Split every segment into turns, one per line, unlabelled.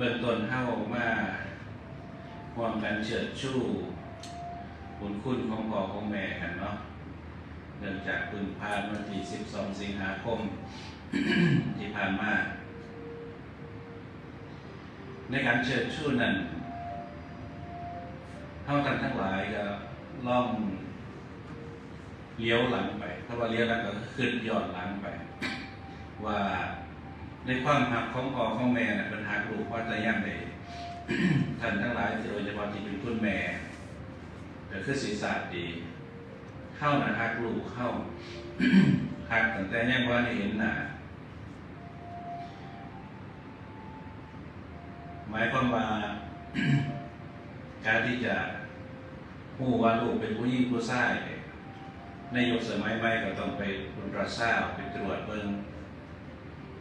เบื้องต้นเฮามาความกันเฉิดชู้บุญคุณของพ่อของแม่กันเนาะเนื่องจากเพึ่งผ่านวันที่ 12 สิงหาคม ที่ผ่านมา ในการเชิดชู้นั้นเท่ากันทั้งหลายก็ล่องเลี้ยวหลังไป ถ้าว่าเลี้ยวหลังก็ขึ้นย้อนหลังไป ว่า ในความหักของพ่อของแม่น่ะป็นหักลูกว่าจะยังไงท่านทั้งหลายโดยเฉพาะที่เป็นคุณแม่ก็คือศีรษะดีเข้านะฮักลูกเข้าหักตั้งแต่ยังว่าเห็นหนาหมายความว่าการที่จะหูว่าลูกเป็นผู้หญิงผู้ชายเนี่ยในยุคสมัยใหม่ก็ต้องไปอุลตราซาวไปตรวจเบิ่ง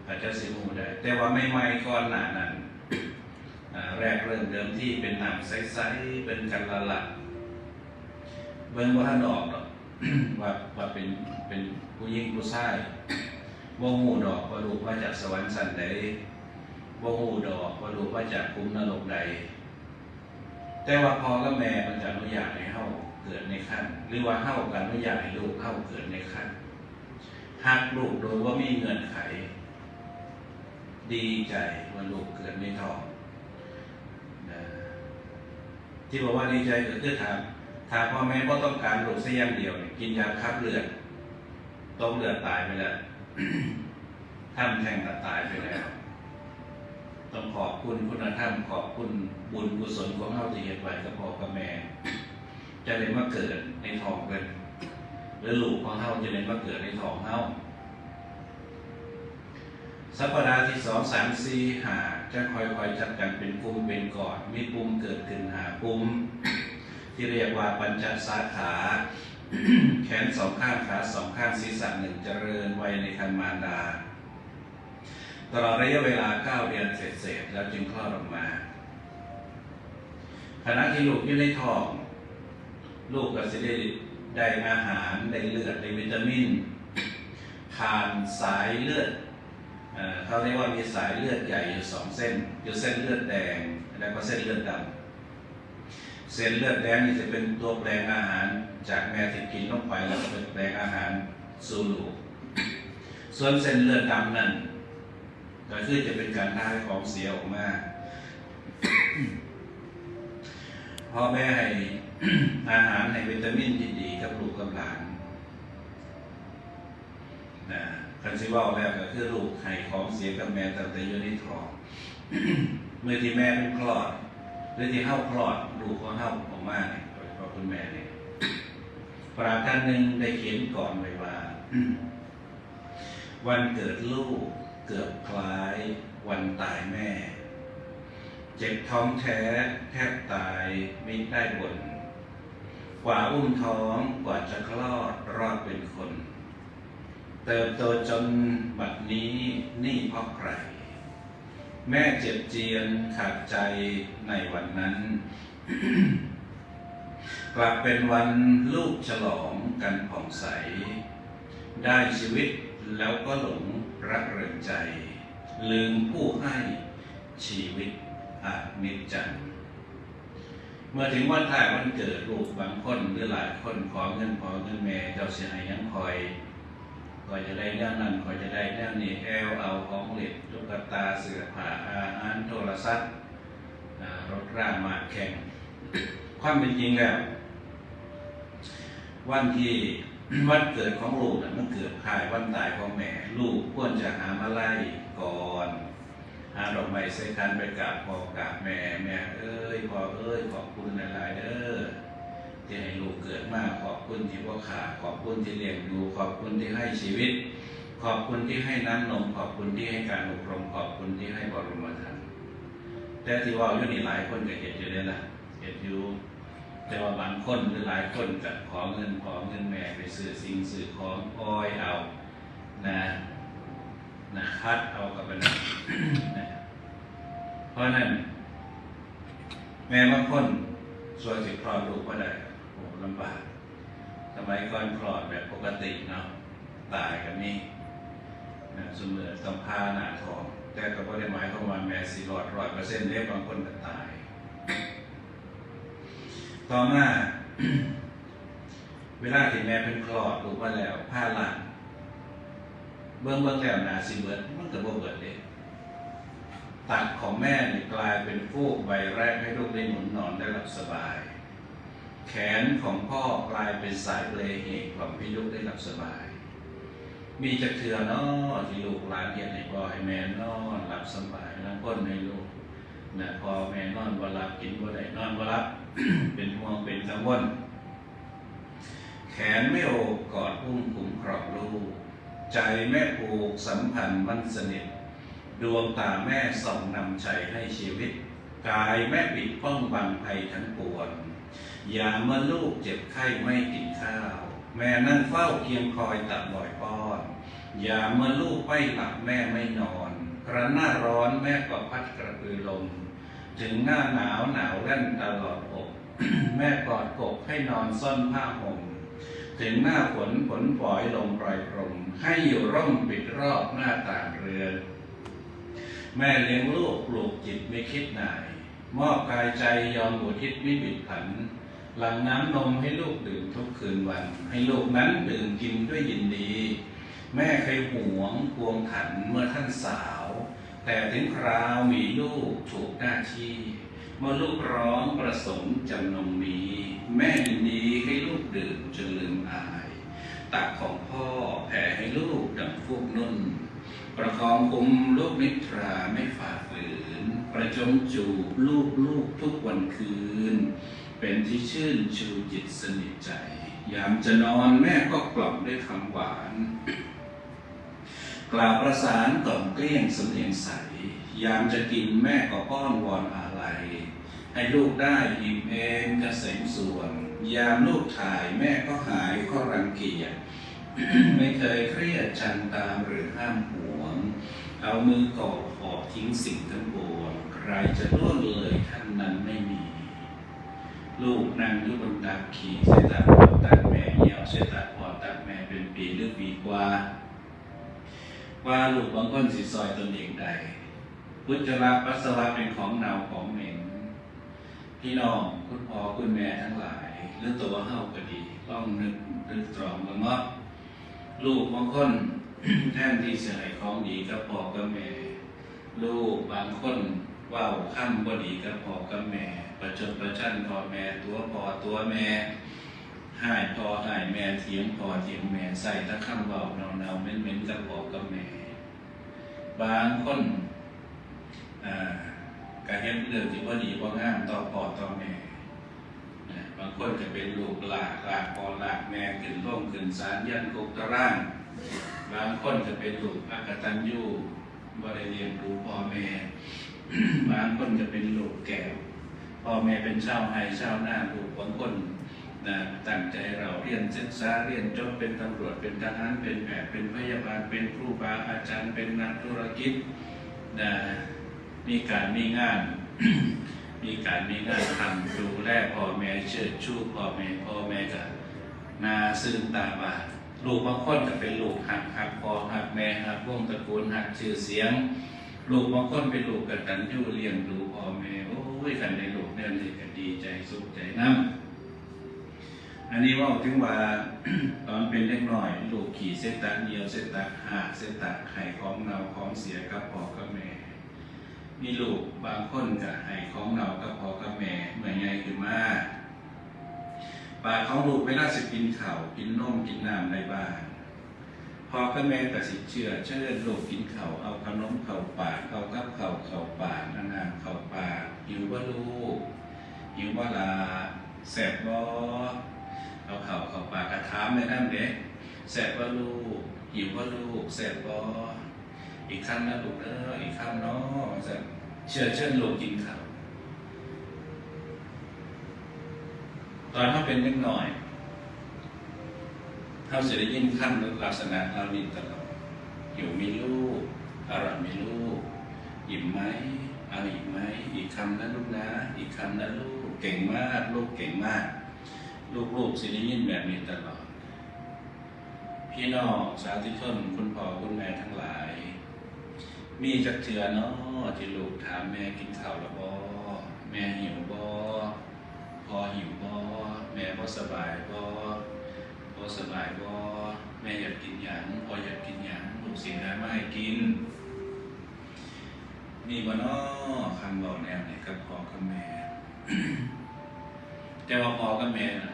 อาจจะสิหูได้ แต่ว่าไม่ไม่ก่อนหน้านั้นแรกเริ่มเดิมที่เป็นหน้ำใสๆเป็นกันละละเบิ่งว่าท่านออกหรอกว่าว่าเป็นเป็นผู้หญิงผู้ชายบ่หูดอกว่าลูกมาจากสวรรค์สันใดว่าหูดอกว่ารู้ว่าจากคุ้มนรกใด แต่ว่าพอกับแม่มันจะอนุญาตให้เฮาเกิดในขั้น หรือว่าเฮากันอนุญาตให้ลูกเฮาเกิดในขั้นหากลูกโดยว่ามีเงื่อนไข ดีใจว่าลูกเกิดในท้องนะที่บอกว่าดีใจเก็คือถามถามพ่อแม่ก็ต้องการลูกสักอย่างเดียวเนี่ยกินยาคับเลือดต้มเลือดตายไปแล้วท่านแทงตัดตายไปแล้ว ต้องขอบคุณคุณธรรมขอบคุณบุญกุศลของเฮาที่เฮ็ดไว้กับพ่อกับแม่จะได้มาเกิดในท้องกันหรือลูกของเฮาจะได้มาเกิดในท้องเฮา สัปดาห์ที่สองสามสี่หาจะค่อยๆจับกันเป็นปุ่มเป็นก่อน มีปุ่มเกิดขึ้นหาปุ่มที่เรียกว่าปัญจสาขา แขนสองข้างขาสองข้างศีรษะหนึ่งเจริญไว้ในคันมารดา ตลอดระยะเวลา9เดือนเศษๆแล้วจึงคลอดออกมาขณะที่ลูกอยู่ในท้อง ลูกก็จะได้ได้อาหารได้เลือดได้วิตามินผ่านสายเลือด เขาเรียกว่ามีสายเลือดใหญ่อยู่สองเส้นอยู่เส้นเลือดแดงแล้วก็เส้นเลือดดำเส้นเลือดแดงนี่จะเป็นตัวแปลงอาหารจากแม่ที่กินลงไปแล้วเป็นแปลงอาหารสู่ลูกส่วนเส้นเลือดดำนั่นก็คือจะเป็นการได้ของเสียออกมาพ่อแม่ให้อาหารให้วิตามินที่ดีกับลูกกับหลานนะ คันซิว่าแล้วก็คือลูกให้ของเสียกับแม่ตั้งแต่อยู่ในท้องเมื่อที่แม่เป็นคลอดหรือที่เข้าคลอดลูกของเข้าออกมาเนี่ยโดยเฉพาะคุณแม่เนี่ยปราการหนึ่งได้เขียนก่อนไว้ว่า วันเกิดลูกเกือบคล้ายวันตายแม่ เจ็บท้องแท้แทบตายไม่ได้บนกว่าอุ้มท้องกว่าจะคลอดรอดเป็นคน เติบโตจนบัดนี้นี่เพราะใคร แม่เจ็บเจียนขาดใจในวันนั้น กลับเป็นวันลูกฉลองกันผ่องใส ได้ชีวิตแล้วก็หลงรักเริงใจ ลืมผู้ให้ชีวิตอาจนิจจันเมื่อถึงวันถ่ายวันเกิดลูกบางคนหรือหลายคนขอเงินขอเงินแม่เจ้าเสียหายยังคอย คอยจะได้แน่นั้นคอยจะได้แน่นี้แอลเอาของเหล็กตุ๊กตาเสื้อผ้าอาหารโทรศัพท์รถร่างมาแข่ง ความเป็นจริงแล้ว วันที่วันเกิดของลูกน่ะมันเกิดคายวันตายของแม่ ลูกควรจะหามาไล่ก่อน หาดอกไม้ใส่คันไปกราบพ่อกราบแม่แม่เอ้ยพ่อเอ้ยขอบคุณหลายๆเด้อ ที่ให้ลูกเกิดมาขอบคุณที่พ่อขาขอบคุณที่เลี้ยงดูขอบคุณที่ให้ชีวิต ขอบคุณที่ให้น้ำนมขอบคุณที่ให้การอบรมขอบคุณที่ให้บรมธรรมแต่ที่ว่าอยู่นี่หลายคนก็เห็นอยู่เลยล่ะเห็นอยู่แต่ว่าบางคนหรือหลายคนก็ขอเงินขอเงินแม่ไปซื้อสิ่งซื้อของอ้อยเอานะนะคัดเอากับมันนะเพราะนั้นแม่บางคนส่วนสิคลอดลูกก็ได้ โอ้ลำบากสมัยก่อนคลอดแบบปกติเนาะตายกันนี่นะเสมอต้องพาหนาท้อง แต่ก็ไม่ได้หมายความว่าแม่สิรอดร้อยเปอร์เซ็นต์เด้บางคนก็ตาย ต่อมาเวลาที่แม่เป็นคลอดลูกมาแล้วผ้าหลังเบื้องเบื้องแล้วนาสิเบิดมันก็บ่เบิดเด้ตักของแม่นี่กลายเป็นฟูกใบแรกให้ลูกได้หนุนนอนได้หลับสบาย แขนของพ่อกลายเป็นสายเปลเหตุของให้ลูกได้หลับสบาย มีจักเถื่อนอที่ลูกหลานเรียนให้พ่อให้แม่นอนหลับสบายแล้วพ้นให้ลูกนะพอแม่นอนบ่หลับกินบ่ได้นอนบ่หลับเป็นห่วงเป็นกังวลแขนไม่โอบกอดอุ้มคุ้มครองลูก ใจแม่ผูกสัมพันธ์มั่นสนิท ดวงตาแม่ส่องนำชัยให้ชีวิต กายแม่ปิดป้องบังภัยทั้งปวง อย่าเมื่อลูกเจ็บไข้ไม่กินข้าว แม่นั่งเฝ้าเคียงคอยตัดบ่อยป้อน อย่าเมื่อลูกไม่หลับแม่ไม่นอนกระหน้าร้อนแม่ก็พัดกระพือลม ถึงหน้าหนาวหนาวแล่นตลอดอกแม่กอดกบให้นอนซ่อนผ้าห่มถึงหน้าฝนฝนฝอยลงปล่อยพรมให้อยู่ร่มปิดรอบหน้าต่างเรือนแม่เลี้ยงลูกปลูกจิตไม่คิดหน่าย มอบกายใจยอมบุทิศวิบิดผัน หลังน้ำนมให้ลูกดื่มทุกคืนวัน ให้ลูกนั้นดื่มกินด้วยยินดี แม่เคยหวงพวงขันเมื่อท่านสาว แต่ถึงคราวมีลูกถูกหน้าที่ เมื่อลูกร้องประสงค์จำนงมีแม่ยินดีให้ลูกดื่มจนลืมอาย ตักของพ่อแผ่ให้ลูกดังฟูกนุ่น ประคองคุมลูกนิทราไม่ฝ่าฝืน ประจมจูบลูกลูกทุกวันคืน เป็นที่ชื่นชูจิตสนิทใจ ยามจะนอนแม่ก็กล่อมด้วยคำหวาน กล่าวประสานกล่อมเกลี้ยงสำเนียงใส ยามจะกินแม่ก็ป้อนวอนอะไรให้ลูกได้อิ่มเองเกษมส่วน ยามลูกถ่ายแม่ก็หายก็รังเกียจไม่เคยเครียดชันตามหรือห้ามหวง เอามือกอดหอบทิ้งสิ่งทั้งปวงใครจะล่วงเลยท่านนั้นไม่มี ลูกนั่งยู่บนตักขี่เสยตาพอตักแม่เหี่ยวเสยตาพอตักแม่เป็นปีหรือปีกว่า ว่าลูกบางคนสิซอยตนเองได้พุจจาระปัสสาวะเป็นของเน่าของเหม็นพี่น้องคุณพ่อคุณแม่ทั้งหลาย หรือตัวเฮาก็ดีต้องนึกนึกตรองกันว่าะลูกบางคนแท่นที่จะให้ของดีกับพ่อกับแม่ ลูกบางคนว่าข้ามบ่ดีกับพ่อกับแม่ ประจดประชันพอแม่ตัวพอตัวแม่ให้พ่อให้แม่เถียงพอเถียงแม่ใส่ตะคำเบาเนาเนาๆเหม็นกับพอกับแม่บางคนการเฮ็ดเรื่องที่ว่าดีว่างามต่อพอต่อแม่บางคนจะเป็นลูกหลากหลากพอหลากแม่ขึ้นร่มขึ้นศาลยันกุกตะร่างบางคนจะเป็นลูกอากตันยูบ่ได้เรียนรู้พ่อแม่บางคนจะเป็นลูกแก้ว พ่อแม่เป็นชาวไฮชาวนาลูกบางคนนะตั้งใจเราเรียนศึกษาเรียนจบเป็นตำรวจเป็นทหารเป็นแพทย์เป็นพยาบาลเป็นครูบาอาจารย์เป็นนักธุรกิจนะมีการมีงาน มีการมีงานทำดูแลพ่อแม่เชิดชูพ่อแม่พ่อแม่ก็นาซื่นตาบาลูกบางคนก็เป็นลูกหักหักพ่อหักแม่หักวงตระกูลหักชื่อเสียง ลูกบางคนเป็นลูกกตัญญูเลี้ยงดูพ่อแม่โอ้ยกันในลูกเนี่ยนี่ก็ดีใจสุขใจน้ำอันนี้ว่าถึงว่าตอนเป็นเล็กน้อย ลูกขี่เส้นตักเดียวเส้นตักหักเส้นตักไข่ของเราของเสียกับพ่อกับแม่มีลูกบางคนก็ให้ของเรากับพ่อกับแม่เหมื่อไงขึ้นมาปากของลูกเวลาสิกินเข้ากินนมกินน้ำในบ้าน พ่อกับแม่ก็สิเชื่อเชิญลูกกินเข้าเอาขนมเข้าปากเอากับข้าเข้าปากนางาเข้าปากหิวว่าลูกหิวว่าลาแสบบ่เอาเข้าเข้าปากกระถามในนั่นเด็กแสบว่าลูกหิวว่าลูกแสบบ่อีกคำนะลูกเด้ออีกคำเนาะเชื่อเชิญลูกกินเข้าตอนเขาเป็นเล็กหน้อย เขาจะได้ยินคำลักษณะเรานี่ตลอดหิวมีลูกอร่อยมีลูกอิ่มไหมเอาอีกไหมอีกคำนะลูกนะ อีกคำนะลูกเก่งมากลูกเก่งมาก ลูกๆสิได้ยินแบบนี้ตลอด พี่น้องสาธุชนคุณพ่อคุณแม่ทั้งหลาย มีจักเถือเนาะที่ลูกถามแม่กินข้าวแล้วบ่แม่หิวบ่พอหิวบ่แม่บ่สบายบ่ บ่สบายบ่แม่อยากกินหยังพออยากกินหยังลูกสิหามาให้กิน มีบ่เนาะคำบอกแนวนี้กับพ่อกับแม่ แต่ว่าพ่อกับแม่น่ะ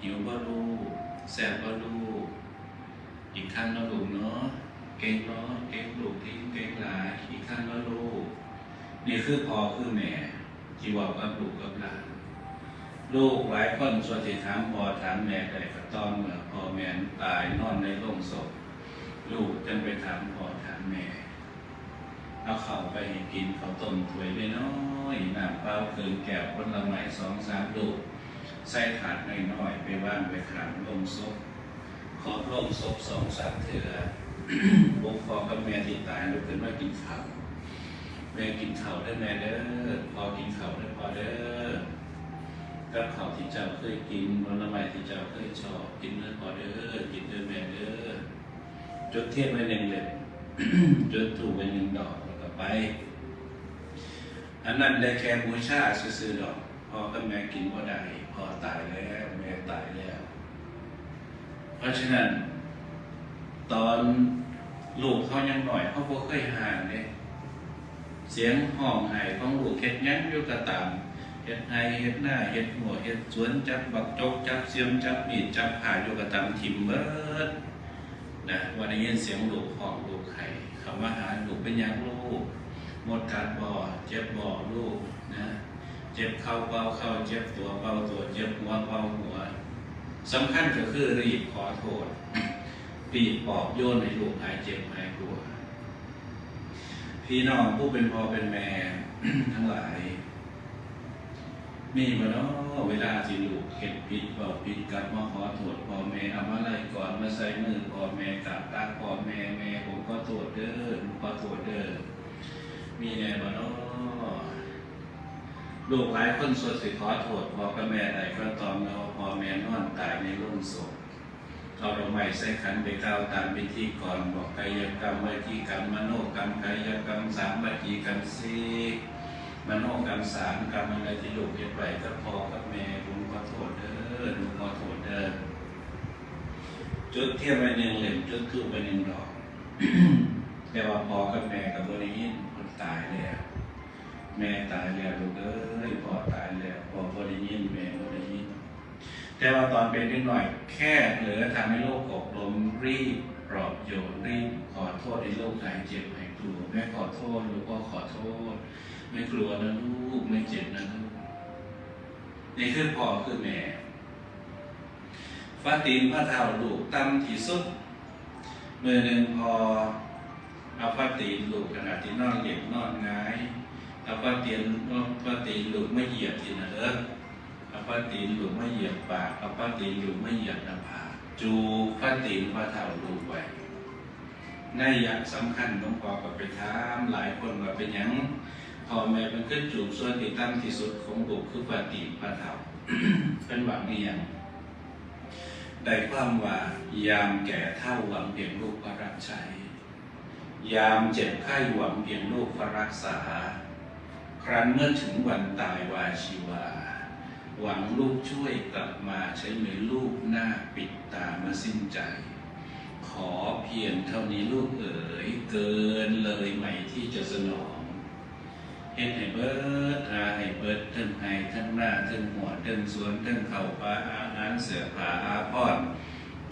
หิวบ่ลูกแซ่บบ่ลูกอีกครั้งเนาลูกเนาะเก่งเนาะเก่งลูกทิ้งเก่งหลายอีกครั้งเนาลูกนี่คือพ่อคือแม่ที่ว่ากับลูกกับหลาน ลูกหลายคนส่วนที่ถามพ่อถามแม่ได้ก็ตอนเมื่อพ่อแม่ตายนอนในโรงศพ ลูกจึงไปถามพ่อถามแม่เอาเข้าไปกินข้าวต้มถ้วยน้อยน้ำเปล่าเกินแก้วคนละไม้สองสามลูกใส่ถาดน้อยๆไปว่างไปขังลงศพขอร่มศพสองสามเถื่อบุกพอกับแม่ที่ตายลุกขึ้นมากินข้าวแม่กินข้าวได้แม่เด้อพอกินข้าวได้พอเด้อ กับข้าวที่เจ้าเคยกินผลไม้ที่เจ้าเคยชอบกินเด้อพอเด้อกินเด้อแม่เด้อจุดเทียนไว้หนึ่งเล่มจุดถูกไว้หนึ่งดอกแล้วก็ไปอันนั้นได้แค่บูชาซื้อดอกพ่อกับแม่กินบ่ได้พอตายแล้วแม่ตายแล้ว เพราะฉะนั้น ตอนลูกเขายังหน่อยเขาบ่เคยห่างเลยเสียงห้องไห้ของลูกเฮ็ดยังอยู่กระตาม เฮ็ดไห้เฮ็ดหน้าเฮ็ดหัวเฮ็ดสวนจับบักจกจับเสียมจับมีดจับผ่าอยู่กตามทิมเบิดนะวันนี้ยินเสียงลูกห้องลูกไห้เขามาหาลูกเป็นยังลูกหมดการบ่อเจ็บบ่อลูกนะเจ็บเข่าเบาเข่าเจ็บตัวเบาตัวเจ็บหัวเบาหัวสำคัญก็คือรีบขอโทษปีบปอบโยนให้ลูกหายเจ็บหายกลัวพี่น้องผู้เป็นพ่อเป็นแม่ทั้งหลาย มีบ่เนาะเวลาที่ลูกเห็ดผิดบอกผิดกลับมาขอโทษพ่อแม่เอามาไล่ก่อนมาใส่มือพ่อแม่กลับตาพ่อแม่แม่ผมก็โทษเด้อลูกขอโทษเด้อมีแน่บ่เนาะลูกหลายคนสวดสิขอโทษพ่อกับแม่ใดก็ตอมเราพ่อแม่นอนตายในโรงศพเอาดอกไม้ใส่ขันไปก้าวตามพิธีก่อนบอกกายกรรมวิจีกรรมมโนกรรมกายกรรมสามวิจีกรรมสี่ มโนกรรมสามกรรมอะไรที่ลูกเฮ็ดไว้กับพ่อกับแม่ผมขอโทษเด้อหนูขอโทษเด้อจุดเทียนไปหนึ่งเหลี่ยมจุดทูบไปหนึ่งดอกแต่ว่าพ่อกับแม่กับบริยินคนตายแล้วแม่ตายแล้วลูกเอ้ยพ่อตายแล้วพ่อบ่ได้ยินแม่บ่ได้ยินแต่ว่าตอนเป็นนิดหน่อย แค่เหลือทำให้โลกกลมรีบปลอบโยนรีบขอโทษในโลกหายเจ็บหายกลัวแม่ขอโทษลูกพ่อขอโทษ ไม่กลัวนะลูกไม่เจ็บนะลูกนี่คือพ่อคือแม่ฟาตีนพระเท่าลูกตั้มที่สุดมือหนึ่งพอเอาฟาตีนลูกขนาดที่นอนเหยียบนอนหงายเอาป้าตีนเอาป้าตีนลุดไม่เหยียบทีนะเด้อเอาป้าตีนหลุดไม่เหยียบปากเอาป้าตีนหลุดไม่เหยียบหน้าผากจูป้าตีนป้าเท่าลูกไว้ในอย่างสำคัญต้องพอกับไปถามหลายคนว่าเป็นหยัง พ่อแม่เป็นขึ้นจูบส่วนที่ตั้งที่สุดของลูกคือป้าตีป้าเทาเป็นหวังนี่ยังได้ความว่ายามแก่เท่าหวังเพียงลูกพระรับใช้ ยามเจ็บไข้หวังเพียงลูกพระรักษา ครั้นเมื่อถึงวันตายวาชีวา หวังลูกช่วยกลับมาใช้มือลูกหน้าปิดตามาสิ้นใจ ขอเพียงเท่านี้ลูกเอ๋ยเกินเลยไหมที่จะสนอง เฮ็ดให้เบิดหาให้เบิดทั้งให้ทั้งหน้าทั้งหัวทั้งสวนทั้งเข่าปลาอาหารเสือผ้าอาพรณ์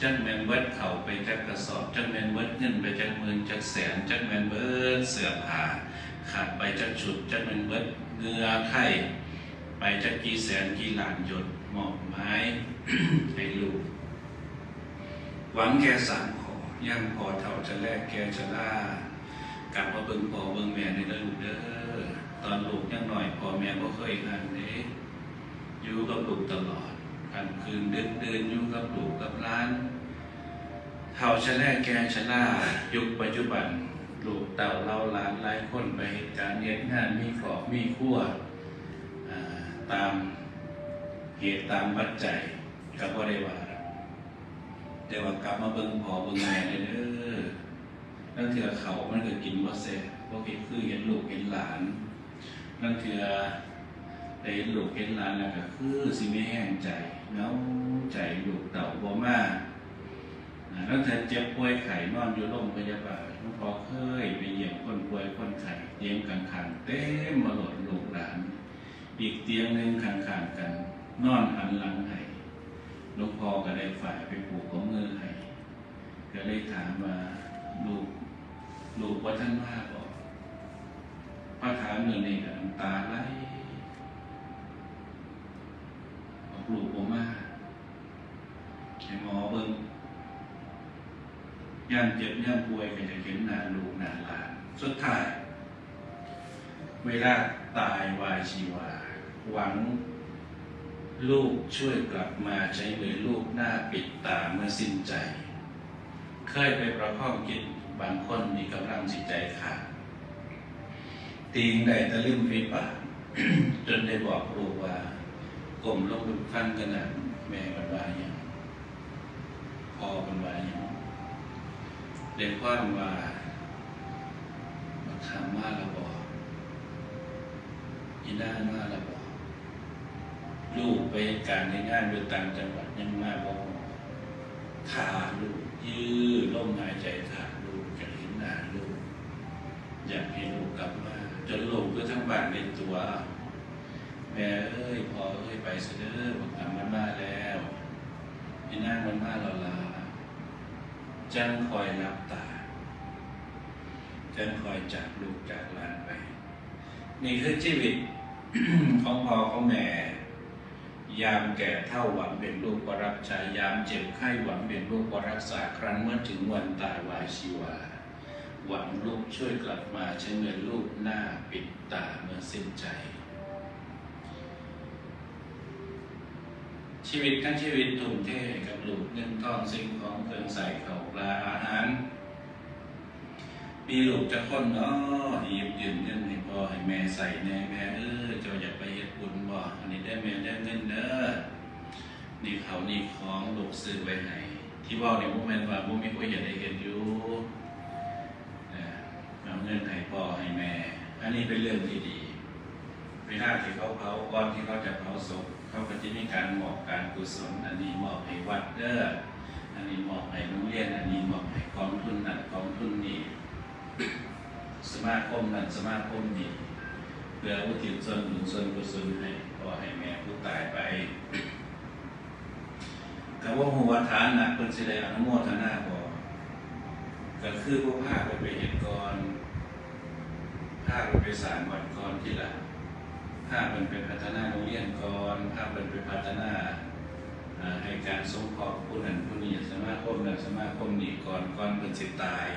จักแมนเบิดเข่าไปจักกระสอบจักแมนเบิดเงินไปจักหมื่นจักแสนจักแมนเบิดเสือผ้าขาดไปจากฉุดจากเป็นเบิดเงือไข่ไปจากกี่แสนกี่ล้านหยดหมอกไม้ให้ลูกหวังแค่สามขอย่างพอเท่าจะแลกแกจะล่ากลับมาเบิ่งพอเบิ่งแม่ในเด้อลูเด้อ ตอนลูกยังหน่อยพ่อแม่บ่เคยหันเด้อยู่กับลูกตลอดกันคืนเดินเดินอยู่กับลูกกับร้านเท่าชะแลแกชะล่ายุคปัจจุบันลูกเต่าเราหลานหลายคนไปเหตุการณ์เนียงานมีขอบมีขั้วตามเหตุตามปัจจัยก็บ่ได้ว่าแต่ว่ากลับมาเบิ่งพอเบิ่งแม่เด้อนั่นเถื่อเขามันก็กินบ่เสร็จพวกนี้คือเห็นลูกเห็นหลาน นั่นคือได้เห็นลูกเห็นหลานแล้วก็คือสิไม่แห้งใจเนาใจลูกเต่าบ่มากนั่นเธอเจ็บป่วยไข้นอนอยู่โรงพยาบาลหลวงพ่อเคยไปเยี่ยมคนป่วยคนไข้เตียงข้างๆเต็มมาหลดลูกหลาน อีกเตียงหนึ่งข้างๆกัน นอนหันหลังให้หลวงพ่อก็ได้ฝ่ายไปปลูกของมือให้ก็เลยถามว่าลูกลูกว่าท่านมา กบอกพระถามเงินนี่ก็น้ำตาไหลบอกลูกผมมาให้หมอเบิ่งย่านเจ็บย่านป่วยก็จะเห็นหน้าลูกหน้าหลาน สุดท้าย เวลาตายวายชีวา หวังลูกช่วยกลับมาใช้มือลูกหน้าปิดตาเมื่อสิ้นใจ เคยไปประคองกินบางคนมีกำลังจิตใจขาด ตีงได้ตะลึมฝีปากจนได้บอกลูกว่ากลมลงดูฟังกันนะแม่บรรวาอย่างพอบรรวาอย่างเด็กความว่ามาทำมาละบอกยีด้ามาละบอกลูกไปการในงานอยู่ต่างจังหวัดยังมาบอกขาลูกยื้อลมหายใจขาลูกจะเห็นหน้าลูกอยากให้ลูกกลับมา จนลูกก็ทั้งบ้านเป็นตัว แม่เอ้ยพอเอ้ยไปเสด็จบอกกลับมันมาแล้วพี่นั่งมันมาเราลาจังคอยรับตา จังคอยจากลูกจากหลานไป นี่คือชีวิตของพ่อของแม่ ยามแก่เท่าหวังเป็นลูกก็รับใช้ยามเจ็บไข้หวังเป็นลูกก็รักษาครั้นเมื่อถึงวันตายวายชีวา หวังลูกช่วยกลับมาใช้เงินลูกหน้าปิดตาเมื่อสิ้นใจ ชีวิตทั้งชีวิตทุ่มเทกับลูกเงินทองสิ่งของเครื่องใส่เขาปลาอาหาร มีลูกจะคนเนาะหยิบยืมเงินให้พ่อให้แม่ใส่แน่แม่เออจ้าอยากไปเฮ็ดบุญบ่อันนี้ได้แม่ได้เงินเด้อนี่เขานี่ของลูกซื้อไว้ให้ที่ว่าในโมเมนต์ว่าบ่มีผู้อยากได้เห็นอยู่ เงินให้พ่อให้แม่ อันนี้เป็นเรื่องที่ดีเวลาที่เขาเผาก่อนที่เขาจะเผาศพเขาก็จะมีการมอบการกุศล อันนี้มอบให้วัดเด้ออันนี้มอบให้โรงเรียน อันนี้มอบให้กองทุนนั่นกองทุนนี้สมาคมนั่นสมาคมนี้เพื่ออุทิศส่วนบุญส่วนกุศลให้พ่อให้แม่ผู้ตายไปก็ว่าหัวฐานนะเพิ่นสิได้อนุโมทนาบ่ก็คือผู้ภาคไปไปเห็นก่อน ภาคไปสร้างวัดก่อนที่ละภาคเป็นพัฒนาโรงเรียนก่อนภาคเป็นพัฒนาให้การสงเคราะห์ผู้นั้นผู้นี้สมาคมนั้นสมาคมนี้ก่อนก่อนเป็นสิตาย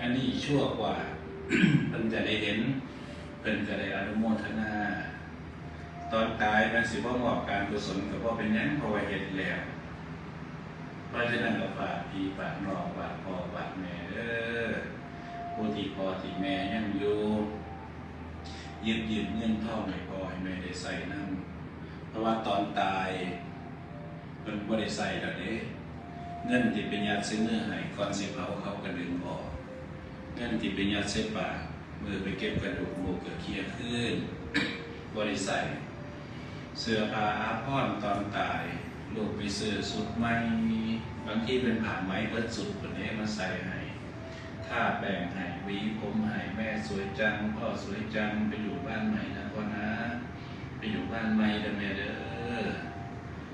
อันนี้ชั่วกว่าเพิ่นจะได้เห็นเพิ่นจะได้อนุโมทนา ตอนตายมันสิบ่ามอบการกุศลกับว่าเป็นยังพราะว่าเห็นแล้วเพราะฉะนั้นก็ฝากพี่ฝากน้องฝากพ่อฝากแม่เด้อ ผู้ที่พอที่แม่ยังอยู่ยืมยืมเงินทองให้พ่อให้แม่ได้ใส่นั่เพราะว่าตอนตายเพิ่นบ่ได้ใส่แล้วเด้เงินที่เป็นยาซื้อเนื้อให้ก่อนสิเผาเขาก็ดึงออกเงินที่เป็นยาเส้ปากมือไปเก็บกระดูกหมูก็เคลียร์ขึ้นบ่ได้ใส่เสื้อผ้าอาภรณ์ตอนตายลูกไปซื้อสุดใหม่บางที่เป็นผ้าไหมเบิดสุดคนนี้มาใส่ให้ ถ้าแบ่งให้วีผมให้แม่สวยจังพ่อสวยจังไปอยู่บ้านใหม่นะพ่อนะ ไปอยู่บ้านใหม่เด้อแม่เด้อ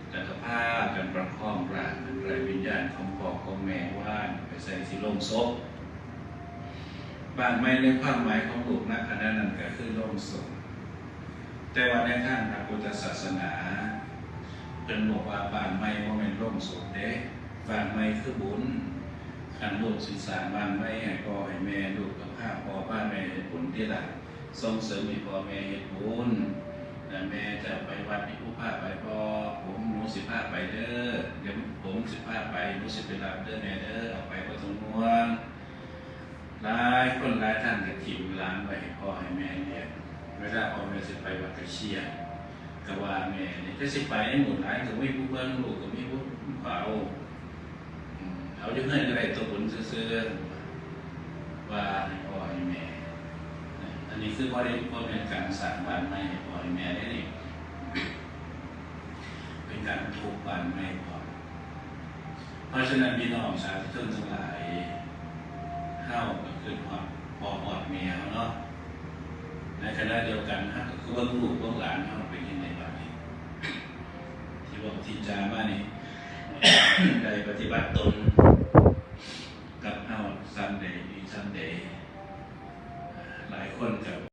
แต่ก็พากันประคองร่างไรวิญญาณของพ่อของแม่ว่านไปใส่สิโลงศพบ้านใหม่ในความหมายของลูกนะอันนั้นก็คือลงศพแต่ว่าในทางพระพุทธศาสนาเป็นบอกว่าบ้านใหม่ว่าเป็นร่มสดเด้บ้านใหม่คือบุญ ขันลูกศึกษาบ้านใหม่ให้พ่อให้แม่ลูกกับข้าพ่อบ้านแม่เห็นบุญที่หลักส่งเสริมให้พ่อแม่เห็นบุญแต่แม่จะไปวัดมีผู้พาาไปพอผมหนูสิพาไปเด้อเดี๋ยวผมสิพาไปหนูสิไปรับเด้อแม่เด้อเอาไปก็ต้องห่วงหลายคนหลายท่านก็ถิ่มร้านไว้ให้พ่อให้แม่เนี่ยเวลาพ่อแม่สิไปวัดกระเชียร์ก็ว่าแม่เนี่จะสิไปให้หมดหลายก็ไม่ผู้เบิ่งลูกก็ไม่ผู้เอา เอาอยู่เงินอะไรตัวบุญซื่อๆว่าให้พ่อให้แม่อันนี้คือพ่อได้พ่อเป็นการสร้างบ้านใหม่ให้พ่อให้แม่ได้นี่เป็นการทุบบ้านใหม่พ่อเพราะฉะนั้นพี่น้องสาธุชนทั้งหลายเฮาก็คือความพ่อหอดเมียเนาะในขณะเดียวกันฮะก็คือว่าลูกพวกหลานเฮาเป็นยังไงบ้างที่บอกทีจามานี่ได้ปฏิบัติตน กับเอาซันเดย์ซันเดย์หลายคนกับ